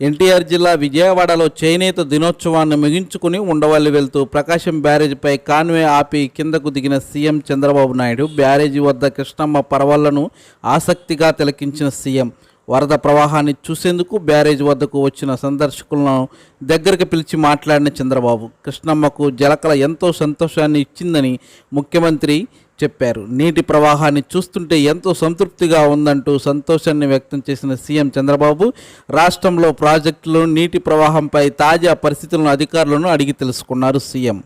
ఎన్టీఆర్ జిల్లా విజయవాడలో చేనేత దినోత్సవాన్ని ముగించుకుని ఉండవల్లి వెళ్తూ ప్రకాశం బ్యారేజీపై కాన్వే ఆపి కిందకు దిగిన సీఎం చంద్రబాబు నాయుడు బ్యారేజీ వద్ద కృష్ణమ్మ పరవళ్ళను ఆసక్తిగా తిలకించిన సీఎం. వరద ప్రవాహాన్ని చూసేందుకు బ్యారేజ్ వద్దకు వచ్చిన సందర్శకులను దగ్గరికి పిలిచి మాట్లాడిన చంద్రబాబు కృష్ణమ్మకు జలకళ ఎంతో సంతోషాన్ని ఇచ్చిందని ముఖ్యమంత్రి చెప్పారు. నీటి ప్రవాహాన్ని చూస్తుంటే ఎంతో సంతృప్తిగా ఉందంటూ సంతోషాన్ని వ్యక్తం చేసిన సీఎం చంద్రబాబు రాష్ట్రంలో ప్రాజెక్టులు నీటి ప్రవాహంపై తాజా పరిస్థితులను అధికారులను అడిగి తెలుసుకున్నారు సీఎం.